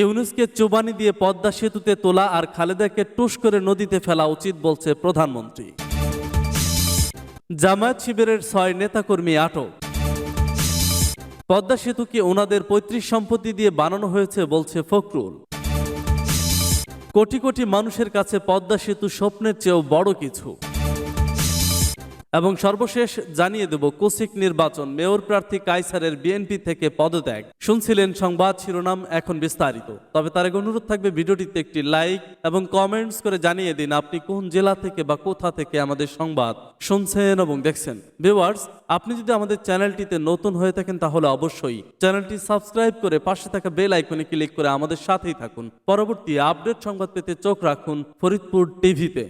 ইউনুসকে চুবানি দিয়ে পদ্মা সেতুতে তোলা আর খালেদাকে টুস করে নদীতে ফেলা উচিত বলছে প্রধানমন্ত্রী। জামায়াত শিবিরের ছয় নেতাকর্মী আটক। পদ্মা সেতুকে ওনাদের পৈতৃক সম্পত্তি দিয়ে বানানো হয়েছে বলছে ফখরুল। কোটি কোটি মানুষের কাছে পদ্মা সেতু স্বপ্নের চেয়েও বড় কিছু। এবং সর্বশেষ জানিয়ে দেব, কুসিক নির্বাচন, মেয়র প্রার্থী কাইসারের বিএনপি থেকে পদত্যাগ। শুনছিলেন সংবাদ শিরোনাম এখন বিস্তারিত। তবে তার অনুরোধ থাকবে ভিডিওটিতে একটি লাইক এবং কমেন্টস করে জানিয়ে দিন আপনি কোন জেলা থেকে বা কোথা থেকে আমাদের সংবাদ শুনছেন এবং দেখছেন। ভিউয়ার্স, আপনি যদি আমাদের চ্যানেলটিতে নতুন হয়ে থাকেন তাহলে অবশ্যই চ্যানেলটি সাবস্ক্রাইব করে পাশে থাকা বেল আইকনে ক্লিক করে আমাদের সাথেই থাকুন। পরবর্তী আপডেট সংবাদ পেতে চোখ রাখুন ফরিদপুর টিভিতে।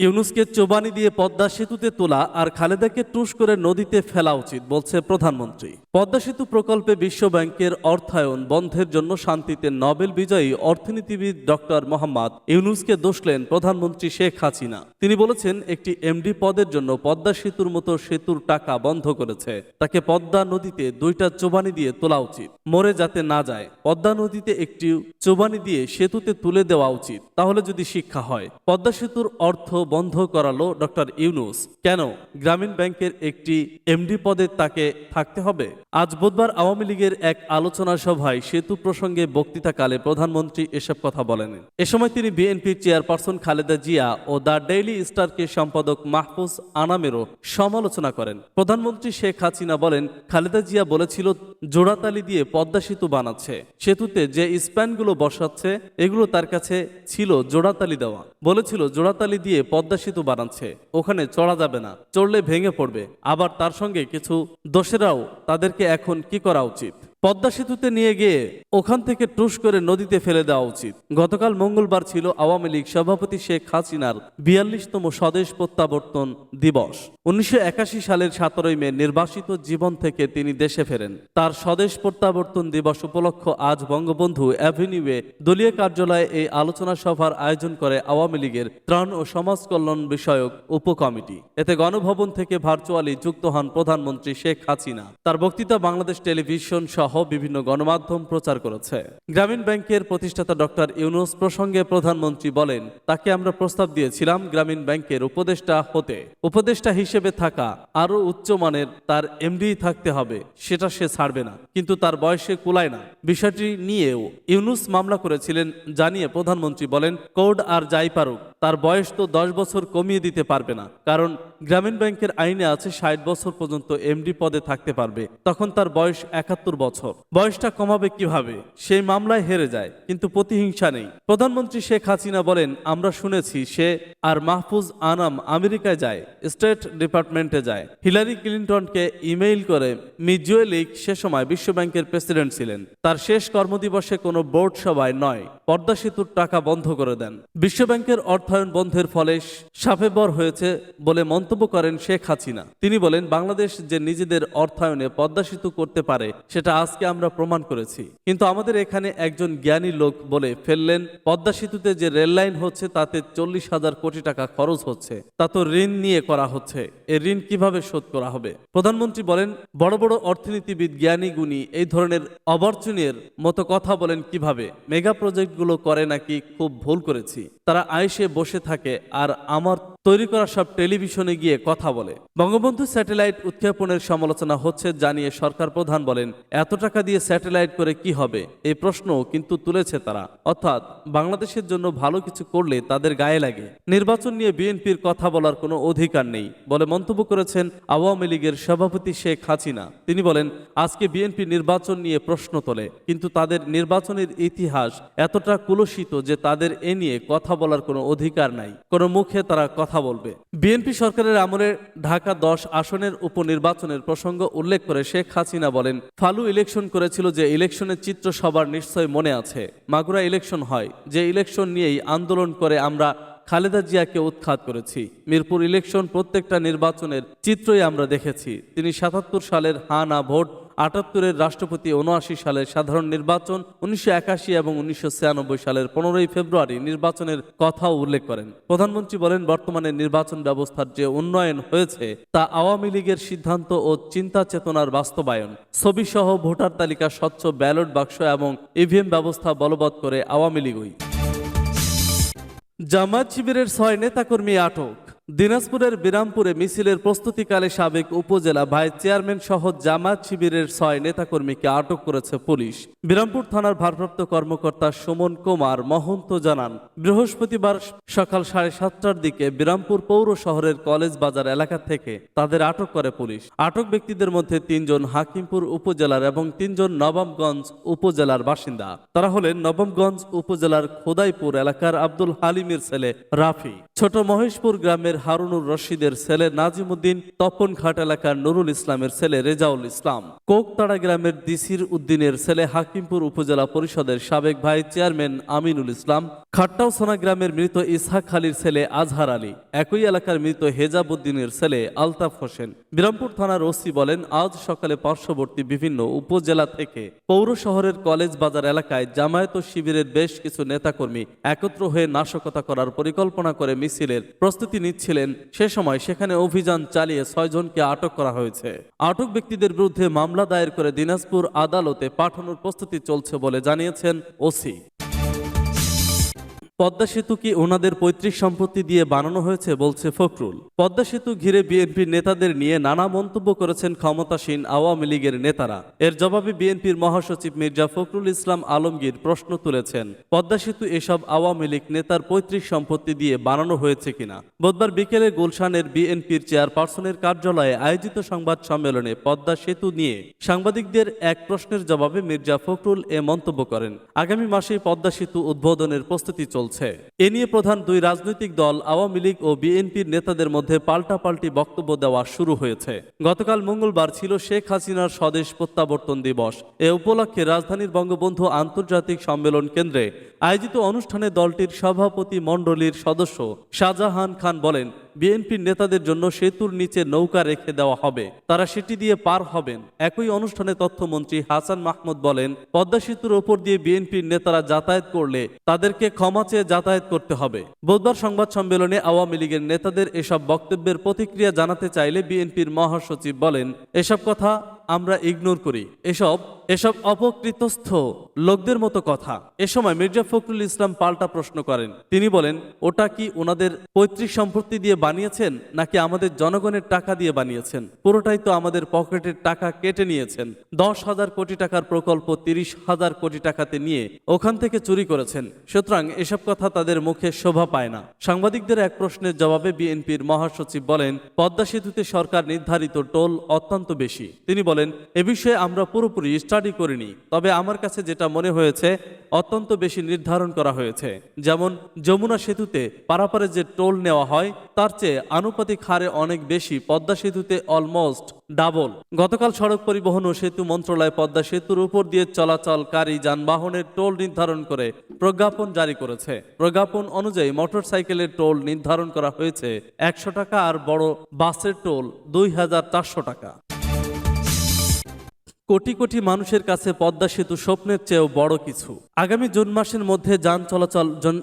ইউনুসকে চোবানি দিয়ে পদ্মা সেতুতে তোলা আর খালেদাকে টুস করে নদীতে ফেলা উচিত, বলছে প্রধানমন্ত্রী। পদ্মা সেতু প্রকল্পে বিশ্ব ব্যাংকের অর্থায়ন বন্ধের জন্য শান্তিতে নোবেল বিজয়ী অর্থনীতিবিদ ডক্টর মোহাম্মদ ইউনুসকে দোষলেন প্রধানমন্ত্রী শেখ হাসিনা। তিনি বলেছেন, একটি এমডি পদের জন্য পদ্মা সেতুর মতো সেতুর টাকা বন্ধ করেছে। তাকে পদ্মা নদীতে দুইটা চোবানি দিয়ে তোলা উচিত। মরে যাতে না যায়, পদ্মা নদীতে একটি চোবানি দিয়ে সেতুতে তুলে দেওয়া উচিত। তাহলে যদি শিক্ষা হয়, পদ্মা সেতুর অর্থ বন্ধ করালো ডক্টর ইউনুস। কেন? গ্রামীণ ব্যাংকের একটি এমডি পদে তাকে থাকতে হবে? আজ বুধবার আওয়ামী লীগের এক আলোচনা সভায় সেতু প্রসঙ্গে বক্তৃতাকালে প্রধানমন্ত্রী এসব কথা বলেন। এ সময় তিনি বিএনপির চেয়ারপারসন খালেদা জিয়া ও দ্য ডেইলি স্টারকে সম্পাদক মাহফুজ আনামেরও সমালোচনা করেন। প্রধানমন্ত্রী শেখ হাসিনা বলেন, খালেদা জিয়া বলেছিল, জোড়াতালি দিয়ে পদ্মা সেতু বানাচ্ছে। সেতুতে যে স্প্যানগুলো বসাচ্ছে, এগুলো তার কাছে ছিল জোড়াতালি দেওয়া। বলেছিল, জোড়াতালি দিয়ে পদ্মা সেতু বানাচ্ছে। ওখানে চড়া যাবে না, চড়লে ভেঙে পড়বে। আবার তার সঙ্গে কিছু দোষেরাও তাদেরকে এখন কি করা উচিত? পদ্মা সেতুতে নিয়ে গিয়ে ওখান থেকে টুস করে নদীতে ফেলে দেওয়া উচিত। গতকাল মঙ্গলবার ছিল আওয়ামী লীগ সভাপতি শেখ হাসিনার বিয়াল্লিশতম স্বদেশ প্রত্যাবর্তন দিবস। উনিশশো একাশি সালের সতেরোই মে নির্বাসিত জীবন থেকে তিনি দেশে ফেরেন। তার স্বদেশ প্রত্যাবর্তন দিবস উপলক্ষ আজ বঙ্গবন্ধু অ্যাভিনিউয়ে দলীয় কার্যালয়ে এই আলোচনা সভার আয়োজন করে আওয়ামী লীগের ত্রাণ ও সমাজ কল্যাণ বিষয়ক উপকমিটি। এতে গণভবন থেকে ভার্চুয়ালি যুক্ত হন প্রধানমন্ত্রী শেখ হাসিনা। তার বক্তৃতা বাংলাদেশ টেলিভিশন সহ বিভিন্ন গণমাধ্যম প্রচার করেছে। গ্রামীণ ব্যাংকের প্রতিষ্ঠাতা ডক্টর ইউনুস প্রসঙ্গে প্রধানমন্ত্রী বলেন, তাকে আমরা প্রস্তাব দিয়েছিলাম গ্রামীণ ব্যাংকের উপদেষ্টা হতে। উপদেষ্টা হিসেবে থাকা আরও উচ্চমানের তার এমডি থাকতে হবে, সেটা সে ছাড়বে না। কিন্তু তার বয়সে কুলায় না। বিষয়টি নিয়েও ইউনুস মামলা করেছিলেন জানিয়ে প্রধানমন্ত্রী বলেন, কোড আর যাই পারুক, তার বয়স তো দশ বছর কমিয়ে দিতে পারবে না। কারণ গ্রামীণ ব্যাংকের আইনে আছে ষাট বছর পর্যন্ত এমডি পদে থাকতে পারবে। তখন তার বয়স একাত্তর বছর। বয়সটা কমাবে কীভাবে? সেই মামলায় হেরে যায়, কিন্তু প্রতিহিংসা নেই। প্রধানমন্ত্রী শেখ হাসিনা বলেন, আমরা শুনেছি সে আর মাহফুজ আনাম আমেরিকায় যায়, স্টেট ডিপার্টমেন্টে যায়। হিলারি ক্লিন্টনকে ইমেইল করে মিজুয়েলিক সে সময় বিশ্ব ব্যাংকের প্রেসিডেন্ট ছিলেন। তার শেষ কর্মদিবসে কোনো বোর্ড সভায় নয়, পদ্মা সেতুর টাকা বন্ধ করে দেন। বিশ্ব ব্যাংকের অর্থায়ন বন্ধের ফলে সাফেবর হয়েছে বলে মন্তব্য করেন শেখ হাসিনা। তিনি বলেন, বাংলাদেশ যে নিজেদের অর্থায়নে পদ্মা সেতু করতে পারে, সেটা আজকে আমরা প্রমাণ করেছি। কিন্তু আমাদের এখানে একজন জ্ঞানী লোক বলে ফেললেন, পদ্মা সেতুতে যে রেল লাইন হচ্ছে তাতে চল্লিশ হাজার কোটি টাকা খরচ হচ্ছে। তা তো ঋণ নিয়ে করা হচ্ছে। এ ঋণ কীভাবে শোধ করা হবে? প্রধানমন্ত্রী বলেন, বড় বড় অর্থনীতিবিদ জ্ঞানী গুণী এই ধরনের অবর্চনের মতো কথা বলেন কীভাবে? মেগা প্রজেক্টগুলো করে নাকি খুব ভুল করেছি। তারা আইসে বসে থাকে আর আমার তৈরি করা সব টেলিভিশনে গিয়ে কথা বলে। বঙ্গবন্ধু স্যাটেলাইট উৎক্ষেপণের সমালোচনা হচ্ছে জানিয়ে সরকার প্রধান বলেন, এত টাকা দিয়ে স্যাটেলাইট করে কি হবে? এই প্রশ্ন কিন্তু তুলেছে তারা। অর্থাৎ, বাংলাদেশের জন্য ভালো কিছু করলে তাদের গায়ে লাগে। নির্বাচন নিয়ে বিএনপির কথা বলার কোনো অধিকার নেই বলে মন্তব্য করেছেন আওয়ামী লীগের সভাপতি শেখ হাসিনা। তিনি বলেন, আজকে বিএনপি নির্বাচন নিয়ে প্রশ্ন তোলে, কিন্তু তাদের নির্বাচনের ইতিহাস এতটা কুলসিত যে তাদের এ নিয়ে কথা বলার কোনো অধিকার নাই। কোনো মুখে তারা কথা বলবে। বিএনপি সরকারের আমলে ঢাকা দশ আসনের উপনির্বাচনের প্রসঙ্গ উল্লেখ করে শেখ হাসিনা বলেন, ফালু ইলেকশন করেছিল যে ইলেকশনের চিত্র সবার নিশ্চয় মনে আছে। মাগুরা ইলেকশন হয়, যে ইলেকশন নিয়েই আন্দোলন করে আমরা খালেদা জিয়াকে উৎখাত করেছি। মিরপুর ইলেকশন প্রত্যেকটা নির্বাচনের চিত্রই আমরা দেখেছি। তিনি সাতাত্তর সালের হা না ভোট আটাত্তরের রাষ্ট্রপতি উনআশি সালের সাধারণ নির্বাচন, উনিশশো একাশি এবং উনিশশো ছিয়ানব্বই সালের পনেরোই ফেব্রুয়ারি নির্বাচনের কথাও উল্লেখ করেন। প্রধানমন্ত্রী বলেন, বর্তমানে নির্বাচন ব্যবস্থার যে উন্নয়ন হয়েছে, তা আওয়ামী লীগের সিদ্ধান্ত ও চিন্তা চেতনার বাস্তবায়ন। ছবিসহ ভোটার তালিকা, স্বচ্ছ ব্যালট বাক্স এবং ইভিএম ব্যবস্থা বলবৎ করে আওয়ামী লীগই। জামাত শিবিরের ছয় নেতাকর্মী আটক। দিনাজপুরের বিরামপুরে মিছিলের প্রস্তুতিকালে সাবেক উপজেলা ভাইস চেয়ারম্যান সহ জামাত শিবিরের ছয় নেতাকর্মীকে আটক করেছে পুলিশ। বিরামপুর থানার ভারপ্রাপ্ত কর্মকর্তা সুমন কুমার মহন্ত জানান, বৃহস্পতিবার সকাল সাড়ে সাতটার দিকে বিরামপুর পৌর শহরের কলেজ বাজার এলাকা থেকে তাদের আটক করে পুলিশ। আটক ব্যক্তিদের মধ্যে তিনজন হাকিমপুর উপজেলার এবং তিনজন নবাবগঞ্জ উপজেলার বাসিন্দা। তারা হলেন নবমগঞ্জ উপজেলার খোদাইপুর এলাকার আব্দুল হালিমের ছেলে রাফি। ছোট মহেশপুর গ্রামের হারুনুর রশিদের ছেলে নাজিমুদ্দিন তপনঘাট এলাকার নুরুল ইসলামের ছেলে রেজাউল ইসলাম। কোকতাড়া গ্রামের দিসির উদ্দিনের ছেলে হাকিমপুর উপজেলা পরিষদের সাবেক ভাই চেয়ারম্যান আমিনুল ইসলাম খাট্টাউসোনা গ্রামের মৃত ইসহাক আলীর ছেলে আজহার আলী, একই এলাকার মৃত হেজাব উদ্দিনের ছেলে আলতাফ হোসেন। বিরামপুর থানার ওসি বলেন, আজ সকালে পার্শ্ববর্তী বিভিন্ন উপজেলা থেকে পৌর শহরের কলেজ বাজার এলাকায় জামায়াত শিবিরের বেশ কিছু নেতাকর্মী একত্র হয়ে নাশকতা করার পরিকল্পনা করে মিছিলের প্রস্তুতি নিচ্ছিলেন সে সময় সেখানে অভিযান চালিয়ে ছয়জনকে আটক করা হয়েছে। আটক ব্যক্তিদের বিরুদ্ধে মামলা দায়ের করে দিনাজপুর আদালতে পাঠানোর প্রস্তুতি চলছে বলে জানিয়েছেন ওসি। পদ্মা সেতু কি ওনাদের পৈতৃক সম্পত্তি দিয়ে বানানো হয়েছে, বলছে ফখরুল। পদ্মা সেতু ঘিরে বিএনপির নেতাদের নিয়ে নানা মন্তব্য করেছেন ক্ষমতাসীন আওয়ামী লীগের নেতারা। এর জবাবে বিএনপির মহাসচিব মির্জা ফখরুল ইসলাম আলমগীর প্রশ্ন তুলেছেন, পদ্মা সেতু এসব আওয়ামী লীগ নেতার পৈতৃক সম্পত্তি দিয়ে বানানো হয়েছে কিনা? বুধবার বিকেলে গুলশানের বিএনপির চেয়ারপারসনের কার্যালয়ে আয়োজিত সংবাদ সম্মেলনে পদ্মা সেতু নিয়ে সাংবাদিকদের এক প্রশ্নের জবাবে মির্জা ফখরুল এ মন্তব্য করেন। আগামী মাসে পদ্মা সেতু উদ্বোধনের প্রস্তুতি চলছে। এ নিয়ে প্রধান দুই রাজনৈতিক দল, আওয়ামী লীগ ও বিএনপির নেতাদের মধ্যে পাল্টাপাল্টি বক্তব্য দেওয়া শুরু হয়েছে। গতকাল মঙ্গলবার ছিল শেখ হাসিনার স্বদেশ প্রত্যাবর্তন দিবস। এ উপলক্ষে রাজধানীর বঙ্গবন্ধু আন্তর্জাতিক সম্মেলন কেন্দ্রে আয়োজিত অনুষ্ঠানে দলটির সভাপতি মণ্ডলীর সদস্য শাহজাহান খান বলেন বিএনপির নেতাদের জন্য সেতুর নিচে নৌকা রেখে দেওয়া হবে। তারা সেটি দিয়ে পার হবেন। একই অনুষ্ঠানে তথ্যমন্ত্রী হাসান মাহমুদ বলেন, পদ্মা সেতুর ওপর দিয়ে বিএনপির নেতারা যাতায়াত করলে তাদেরকে ক্ষমা চেয়ে যাতায়াত করতে হবে। বুধবার সংবাদ সম্মেলনে আওয়ামী লীগের নেতাদের এসব বক্তব্যের প্রতিক্রিয়া জানাতে চাইলে বিএনপির মহাসচিব বলেন, এসব কথা আমরা ইগনোর করি। এসব এসব অপকৃতস্থ লোকদের মতো কথা। এ সময় মির্জা ফখরুল ইসলাম পাল্টা প্রশ্ন করেন। তিনি বলেন, ওটা কি ওনাদের পৈতৃক সম্পত্তি দিয়ে বানিয়েছেন, নাকি আমাদের জনগণের টাকা দিয়ে বানিয়েছেন? পুরোটাই তো আমাদের পকেটের টাকা কেটে নিয়েছেন। দশ হাজার কোটি টাকার প্রকল্প তিরিশ হাজার কোটি টাকাতে নিয়ে ওখান থেকে চুরি করেছেন। সুতরাং এসব কথা তাদের মুখে শোভা পায় না। সাংবাদিকদের এক প্রশ্নের জবাবে বিএনপির মহাসচিব বলেন, পদ্মা সেতুতে সরকার নির্ধারিত টোল অত্যন্ত বেশি। তিনি বলেন, এ বিষয়ে আমরা পুরোপুরি স্টাডি করিনি, তবে আমার কাছে যেটা মনে হয়েছে, অত্যন্ত বেশি নির্ধারণ করা হয়েছে। যেমন, যমুনা সেতুতে পারাপারে যে টোল নেওয়া হয়, তার চেয়ে আনুপাতিক হারে অনেক বেশি পদ্মা সেতুতে অলমোস্ট ডাবল গতকাল সড়ক পরিবহন ও সেতু মন্ত্রণালয় পদ্মা সেতুর উপর দিয়ে চলাচলকারী যানবাহনের টোল নির্ধারণ করে প্রজ্ঞাপন জারি করেছে। প্রজ্ঞাপন অনুযায়ী মোটরসাইকেলের টোল নির্ধারণ করা হয়েছে একশো টাকা আর বড় বাসের টোল দুই হাজার চারশো টাকা। কোটি কোটি মানুষের কাছে পদ্মা সেতু স্বপ্নের চেয়েও বড় কিছু। আগামী জুন মাসের মধ্যে যান চলাচল জন-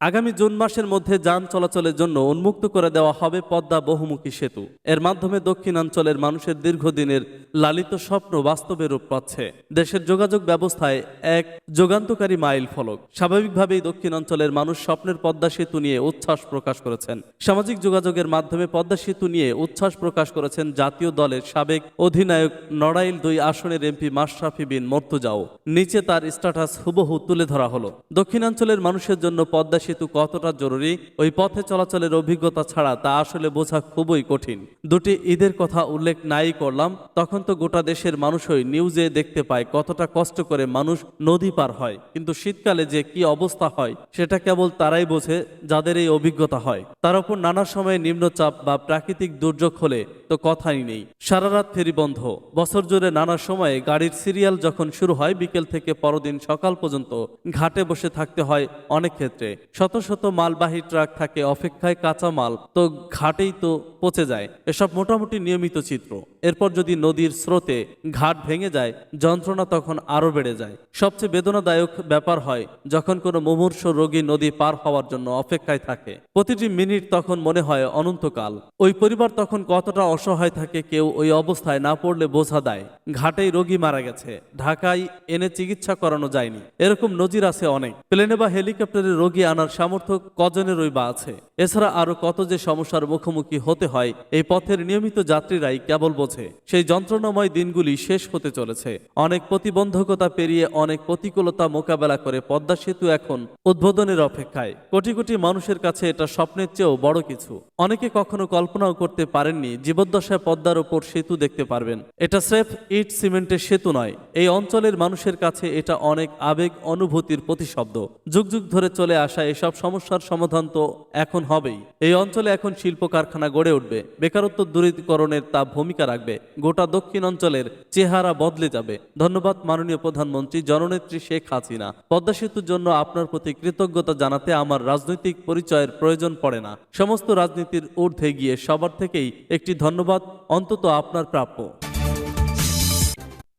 আগামী জুন মাসের মধ্যে যান চলাচলের জন্য উন্মুক্ত করে দেওয়া হবে পদ্মা বহুমুখী সেতু। এর মাধ্যমে দক্ষিণাঞ্চলের মানুষের দীর্ঘদিনের লালিত স্বপ্ন বাস্তবে রূপ পাচ্ছে। দেশের যোগাযোগ ব্যবস্থায় এক যুগান্তকারী মাইল ফলক। স্বাভাবিকভাবেই দক্ষিণাঞ্চলের মানুষ স্বপ্নের পদ্মা সেতু নিয়ে উচ্ছ্বাস প্রকাশ করেছেন। সামাজিক যোগাযোগের মাধ্যমে পদ্মা সেতু নিয়ে উচ্ছ্বাস প্রকাশ করেছেন জাতীয় দলের সাবেক অধিনায়ক নড়াইল দুই আসনের এমপি মাশরাফি বিন মর্তুজাও। নিচে তার স্ট্যাটাস হুবহু তুলে ধরা হলো। দক্ষিণাঞ্চলের মানুষের জন্য পদ্মা সেতু কতটা জরুরি? ওই পথে চলাচলের অভিজ্ঞতা ছাড়া তা আসলে বোঝা খুবই কঠিন। দুটি ঈদের কথা উল্লেখ নাই করলাম, তখন তো গোটা দেশের মানুষই নিউজে দেখতে পায় কতটা কষ্ট করে মানুষ নদী পার হয়। কিন্তু শীতকালে যে কি অবস্থা হয়, সেটা কেবল তারাই বোঝে, যাদের এই অভিজ্ঞতা হয়। তার উপর নানা সময়ে নিম্নচাপ বা প্রাকৃতিক দুর্যোগ হলে তো কথাই নেই। সারা রাত ফেরি বন্ধ। বছর জুড়ে নানা সময়ে গাড়ির সিরিয়াল যখন শুরু হয়, বিকেল থেকে পরদিন সকাল পর্যন্ত ঘাটে বসে থাকতে হয় অনেক ক্ষেত্রে। শত শত মালবাহী ট্রাক থাকে, অপেক্ষায় কাঁচা মাল, তো ঘাটেই তো পচে যায়। এসব মোটামুটি নিয়মিত চিত্র। এরপর যদি নদীর স্রোতে ঘাট ভেঙে যায়, যন্ত্রণা তখন আরও বেড়ে যায়। সবচেয়ে বেদনাদায়ক ব্যাপার হয় যখন কোনো মুমূর্ষ রোগী নদী পার হওয়ার জন্য অপেক্ষায় থাকে। প্রতিটি মিনিট তখন মনে হয় অনন্তকাল। ওই পরিবার তখন কতটা অসহায় থাকে কেউ ওই অবস্থায় না পড়লে বোঝা দেয়। ঘাটেই রোগী মারা গেছে। ঢাকায় এনে চিকিৎসা করানো যায়নি। এরকম নজির আছে অনেক। প্লেনে বা হেলিকপ্টারে রোগী আনার সামর্থ্য কজনেরই বা আছে। এছাড়া আরও কত যে সমস্যার মুখোমুখি হতে হয়, এই পথের নিয়মিত যাত্রীরাই কেবল বোঝে। সেই যন্ত্রণাময় দিনগুলি শেষ হতে চলেছে। অনেক প্রতিবন্ধকতা পেরিয়ে অনেক প্রতিকূলতা মোকাবেলা করে পদ্মা সেতু এখন উদ্বোধনের অপেক্ষায়। কোটি কোটি মানুষের কাছে এটা স্বপ্নের চেয়েও বড় কিছু। অনেকে কখনো কল্পনাও করতে পারেননি, জীবদ্দশায় পদ্মার ওপর সেতু দেখতে পারবেন। এটা স্রেফ ইট সিমেন্টের সেতু নয়। এই অঞ্চলের মানুষের কাছে এটা অনেক আবেগ অনুভূতির প্রতিশব্দ। যুগ যুগ ধরে চলে আসা এসব সমস্যার সমাধান তো এখন হবেই। এই অঞ্চলে এখন শিল্প কারখানা গড়ে উঠবে। বেকারত্ব দূরীকরণের তা ভূমিকা রাখবে। গোটা দক্ষিণ অঞ্চলের চেহারা বদলে যাবে। ধন্যবাদ মাননীয় প্রধানমন্ত্রী জননেত্রী শেখ হাসিনা। পদ্মা সেতুর জন্য আপনার প্রতি কৃতজ্ঞতা জানাতে আমার রাজনৈতিক পরিচয়ের প্রয়োজন পড়ে না। সমস্ত রাজনীতির ঊর্ধ্বে গিয়ে সবার থেকেই একটি ধন্যবাদ, অন্তত আপনার প্রাপ্য।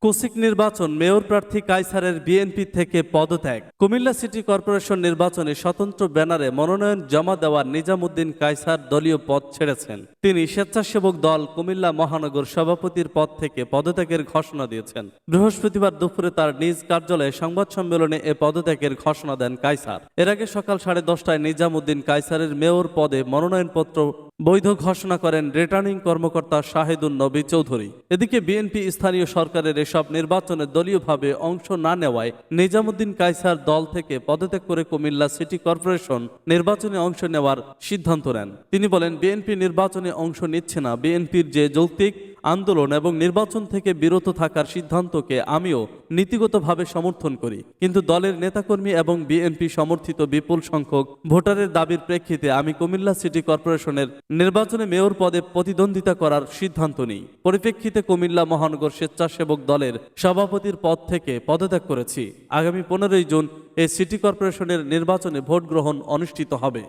কুসিক নির্বাচন মেয়র প্রার্থী কাইসারের বিএনপি থেকে পদত্যাগ। কুমিল্লা সিটি কর্পোরেশন নির্বাচনে স্বতন্ত্র ব্যানারে মনোনয়ন জমা দেওয়া নিজামুদ্দিন কাইসার দলীয় পদ ছেড়েছেন। তিনি স্বেচ্ছাসেবক দল কুমিল্লা মহানগর সভাপতির পদ থেকে পদত্যাগের ঘোষণা দিয়েছেন। বৃহস্পতিবার দুপুরে তার নিজ কার্যালয়ে সংবাদ সম্মেলনে এ পদত্যাগের ঘোষণা দেন কাইসার এর আগে সকাল সাড়ে দশটায় নিজামুদ্দিন কাইসারের মেয়র পদে মনোনয়নপত্র বৈধ ঘোষণা করেন রিটার্নিং কর্মকর্তা শাহেদুল নবী চৌধুরী। এদিকে বিএনপি স্থানীয় সরকারের এসব নির্বাচনে দলীয়ভাবে অংশ না নেওয়ায় নিজামুদ্দিন কাইসার দল থেকে পদত্যাগ করে কুমিল্লা সিটি কর্পোরেশন নির্বাচনে অংশ নেওয়ার সিদ্ধান্ত নেন। তিনি বলেন, বিএনপি নির্বাচনে অংশ নিচ্ছে না। বিএনপির যে যৌক্তিক আন্দোলন এবং নির্বাচন থেকে বিরত থাকার সিদ্ধান্তকে আমিও নীতিগতভাবে সমর্থন করি। কিন্তু দলের নেতাকর্মী এবং বিএনপি সমর্থিত বিপুল সংখ্যক ভোটারের দাবির প্রেক্ষিতে আমি কুমিল্লা সিটি কর্পোরেশনের নির্বাচনে মেয়র পদে প্রতিদ্বন্দ্বিতা করার সিদ্ধান্ত নিই। পরিপ্রেক্ষিতে কুমিল্লা মহানগর স্বেচ্ছাসেবক দলের সভাপতির পদ থেকে পদত্যাগ করেছি। আগামী পনেরোই জুন এই সিটি কর্পোরেশনের নির্বাচনে ভোট গ্রহণ অনুষ্ঠিত হবে।